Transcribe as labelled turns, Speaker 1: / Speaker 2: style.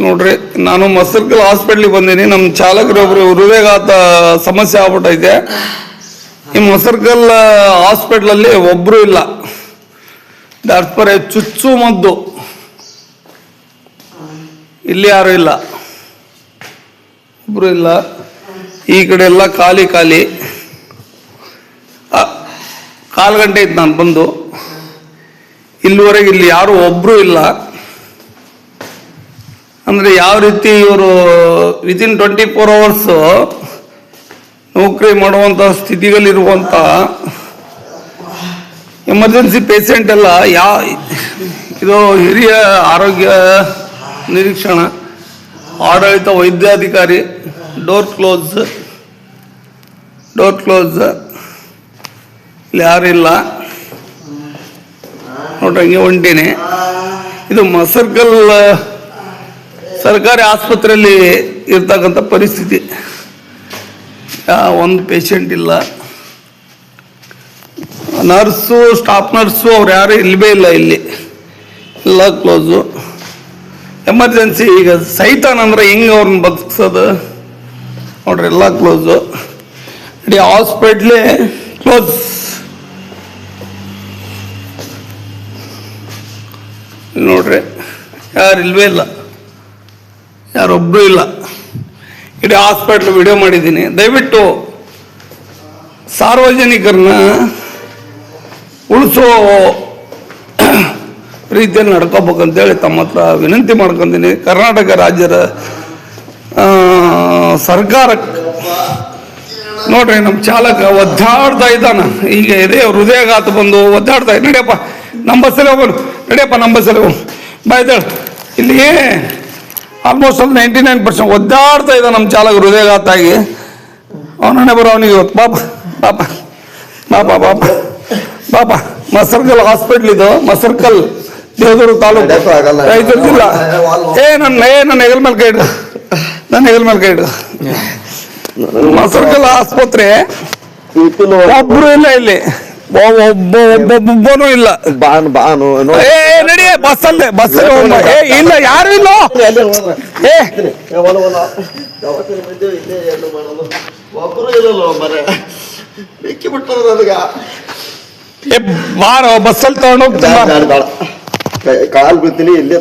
Speaker 1: ನೋಡ್ರಿ, ನಾನು ಮಸರ್ಕಲ್ ಹಾಸ್ಪಿಟ್ಲಿಗೆ ಬಂದೀನಿ ನಮ್ಮ ಚಾಲಕರೊಬ್ರು ಹೃದಯಘಾತ ಸಮಸ್ಯೆ ಆಗ್ಬಿಟ್ಟೈತೆ. ಈ ಮಸರ್ಕಲ್ ಹಾಸ್ಪಿಟ್ಲಲ್ಲಿ ಒಬ್ರು ಇಲ್ಲ. ಡಾಕ್ಟರ್ ಚುಚ್ಚು ಮದ್ದು. ಇಲ್ಲಿ ಯಾರು ಇಲ್ಲ. ಒಬ್ರು ಇಲ್ಲ. ಈ ಕಡೆ ಎಲ್ಲ ಖಾಲಿ ಖಾಲಿ. ಕಾಲು ಗಂಟೆ ಇತ್ತು ನಾನು ಬಂದು. ಇಲ್ಲಿವರೆಗೆ ಇಲ್ಲಿ ಯಾರು ಒಬ್ರು ಇಲ್ಲ. ಅಂದ್ರೆ ಯಾವ ರೀತಿ ಇವರು ವಿತಿನ್ ಟ್ವೆಂಟಿ ಫೋರ್ ಅವರ್ಸ್ ನೌಕರಿ ಮಾಡುವಂತ ಸ್ಥಿತಿಗಳಿರುವಂಥ ಎಮರ್ಜೆನ್ಸಿ ಪೇಷಂಟ್ ಎಲ್ಲ ಯಾ, ಇದು ಹಿರಿಯ ಆರೋಗ್ಯ ನಿರೀಕ್ಷಣ, ಆಡಳಿತ ವೈದ್ಯಾಧಿಕಾರಿ ಡೋರ್ ಕ್ಲೋಸ್ ಡೋರ್ ಕ್ಲೋಸ್ ಇಲ್ಲಿ ಯಾರಿಲ್ಲ ನೋಡ್ರಿ ಹಂಗೆ ಹೊಂಟೀನಿ. ಇದು ಮಸರ್ಕಲ್ ಸರ್ಕಾರಿ ಆಸ್ಪತ್ರೆಯಲ್ಲಿ ಇರ್ತಕ್ಕಂಥ ಪರಿಸ್ಥಿತಿ. ಒಂದು ಪೇಷಂಟ್ ಇಲ್ಲ. ನರ್ಸು ಸ್ಟಾಫ್ ನರ್ಸು ಅವ್ರು ಯಾರು ಇಲ್ಲವೇ ಇಲ್ಲ ಇಲ್ಲಿ. ಎಲ್ಲ ಕ್ಲೋಸು ಎಮರ್ಜೆನ್ಸಿ ಈಗ ಸೈತಾನ್ ಅಂದರೆ ಹೆಂಗೆ ಅವ್ರನ್ನ ಬದುಕ್ಸೋದು? ನೋಡ್ರಿ, ಎಲ್ಲ ಕ್ಲೋಸು ಇಡೀ ಹಾಸ್ಪಿಟ್ಲೇ ಕ್ಲೋಸ್ ನೋಡ್ರಿ, ಯಾರು ಇಲ್ವೇ ಇಲ್ಲ. ಯಾರೊಬ್ಬರು ಇಲ್ಲ. ಇಡೀ ಹಾಸ್ಪಿಟ್ಲ್ ವಿಡಿಯೋ ಮಾಡಿದ್ದೀನಿ. ದಯವಿಟ್ಟು ಸಾರ್ವಜನಿಕರನ್ನ ಉಳಿಸೋ ರೀತಿಯಲ್ಲಿ ನಡ್ಕೋಬೇಕಂತೇಳಿ ತಮ್ಮ ಹತ್ರ ವಿನಂತಿ ಮಾಡ್ಕೊಂತೀನಿ. ಕರ್ನಾಟಕ ರಾಜ್ಯದ ಸರ್ಕಾರಕ್ಕೆ ನೋಡ್ರಿ ನಮ್ಮ ಚಾಲಕ ಒದ್ದಾಡ್ತಾ ಇದ್ದಾನ. ಈಗ ಇದೇ ಹೃದಯಾಘಾತ ಬಂದು ಒದ್ದಾಡ್ತಾ ನಡಿಯಪ್ಪ, ನಮ್ಮ ಬಸ್ಸಲ್ಲಿ ಹೋಗೋಣ ನಡಿಯಪ್ಪ, ನಮ್ಮ ಬಸ್ಸಲ್ಲಿ ಹೋಗೋಣ ಬಾಯ್ದಾಳ ಇಲ್ಲಿ ಆಲ್ಮೋಸ್ಟ್ ಒಂದು ನೈಂಟಿ ನೈನ್ ಪರ್ಸೆಂಟ್ ಒದ್ದಾಡ್ತಾ ಇದ್ದ ನಮ್ಮ ಚಾಲಕ ಹೃದಯಾಘಾತ ಆಗಿ ಅವನನ್ನೇ ಬರೋ ಅವನಿಗೆ ಇವತ್ತು ಪಾಪ ಪಾಪ ಪಾಪ ಪಾಪ ಪಾಪ ಮಸರ್ಕಲ್ ಹಾಸ್ಪಿಟ್ಲ್ ಇದು ಮಸರ್ಕಲ್ ದೇವದುರ್ಗ ತಾಲೂಕು.
Speaker 2: ಆಗಲ್ಲ.
Speaker 1: ಜಿಲ್ಲಾ ಏ ನನ್ನ ಏ ನನ್ನ ಹೆಗಲ್ ಮೇಲೆ ಕೈ ಇಡು. ನನ್ನ ಹೆಗಲ್ ಮೇಲೆ ಕೈ ಇಡು. ಮಸರ್ಕಲ್ ಆಸ್ಪತ್ರೆ ಒಬ್ರು ಇಲ್ಲ ಇಲ್ಲಿ. ಒಬ್ಬ ಒಬ್ಬೊಬ್ಬನೂ ಇಲ್ಲ.
Speaker 2: ಬಾನು ಬಾನು
Speaker 1: ಏ ಬಸ್ ಬಸ್ಸಲ್ಲಿ ಹೋಗ್ಬಾ. ಏ ಇಲ್ಲ ಯಾರು ಇಲ್ಲ? ಏ. ಬಾರೋ ಬಸ್ಸಲ್ಲಿ ತಗೊಂಡು ಹೋಗ್ತೀನಿ ಬಾ.
Speaker 2: ಕಾಲ್ ಬಿಡ್ತೀನಿ ಇಲ್ಲೇ